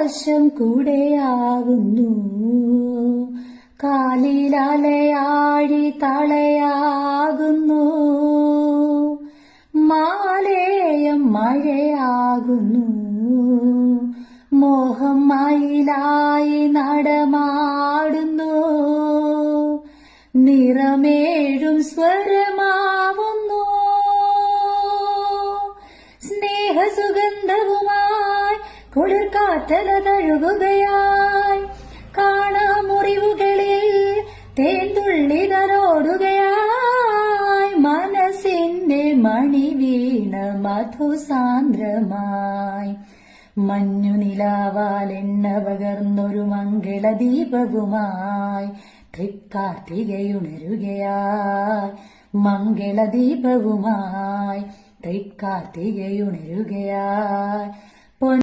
ആകാശം കൂടെയാകുന്നു. കാലിലലയാഴി തളയാകുന്നു. മാലേയം മഴയാകുന്നു. മോഹം മയിലായി നടമാടുന്നു. നിറമേഴും സ്വരമാവുന്നു. സ്നേഹസുഗന്ധവുമായി കുളിർക്കാറ്റല തഴുകുകയായി കാണാമുറിവുകളിൽ തേന്തുള്ളിതരോടുകയായി മനസ്സിന്റെ മണി വീണ മധുസാന്ദ്രമായി. മഞ്ഞു എണ്ണ പകർന്നൊരു മംഗളദീപവുമായി. തൃക്കാർത്തികയുണരുകയായി. മംഗളദീപവുമായി. തൃക്കാർത്തികയുണരുകയായി.